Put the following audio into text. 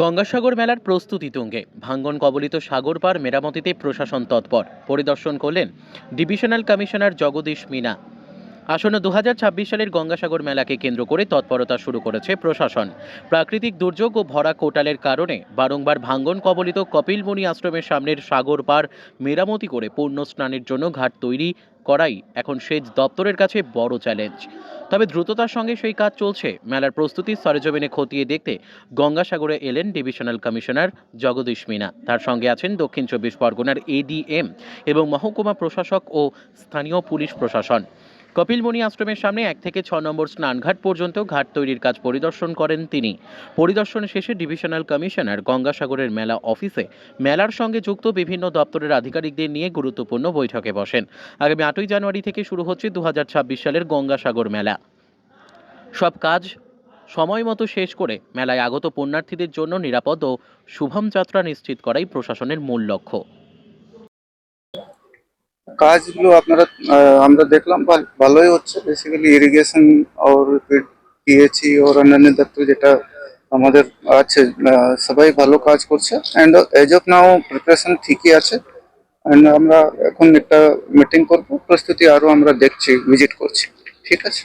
গঙ্গাসাগর মেলার প্রস্তুতি তুঙ্গে। ভাঙ্গন কবলিত সাগর পার মেরামতিতে প্রশাসন তৎপর। পরিদর্শন করলেন ডিভিশনাল কমিশনার জগদীশ মিনা। আসন্ন দু হাজার ছাব্বিশ সালের গঙ্গাসাগর মেলাকে কেন্দ্র করে তৎপরতা শুরু করেছে প্রশাসন। প্রাকৃতিক দুর্যোগ ও ভরা কোটালের কারণে বারংবার ভাঙ্গন কবলিত কপিলমুনি আশ্রমের সামনের সাগর পার মেরামতি করে পূর্ণ স্নানের জন্য ঘাট তৈরি করাই এখন সেচ দপ্তরের কাছে বড় চ্যালেঞ্জ। তবে দ্রুততার সঙ্গে সেই কাজ চলছে। মেলার প্রস্তুতি সরেজমিনে খতিয়ে দেখতে গঙ্গাসাগরে এলেন ডিভিশনাল কমিশনার জগদীশ মিনা। তার সঙ্গে আছেন দক্ষিণ চব্বিশ পরগনার এডিএম এবং মহকুমা প্রশাসক ও স্থানীয় পুলিশ প্রশাসন। কপিলমণি আশ্রমের সামনে এক থেকে ছ নম্বর স্নানঘাট পর্যন্ত ঘাট তৈরির কাজ পরিদর্শন করেন তিনি। পরিদর্শন শেষে ডিভিশনাল কমিশনার গঙ্গাসাগরের মেলা অফিসে মেলার সঙ্গে যুক্ত বিভিন্ন দপ্তরের আধিকারিকদের নিয়ে গুরুত্বপূর্ণ বৈঠকে বসেন। আগামী আটই জানুয়ারি থেকে শুরু হচ্ছে দু হাজার ছাব্বিশ সালের গঙ্গাসাগর মেলা। সব কাজ সময় মতো শেষ করে মেলায় আগত পুণ্যার্থীদের জন্য নিরাপদ ও শুভম যাত্রা নিশ্চিত করাই প্রশাসনের মূল লক্ষ্য। কাজগুলো আপনারা আমরা দেখলাম ভালোই হচ্ছে বেসিক্যালি ইরিগেশন ওর পিএচই ওর অন্যান্য দপ্তর যেটা আমাদের আছে সবাই ভালো কাজ করছে and as of now preparation ঠিকই আছে অ্যান্ড আমরা এখন একটা মিটিং করব প্রস্তুতি আরও আমরা দেখছি ভিজিট করছি ঠিক আছে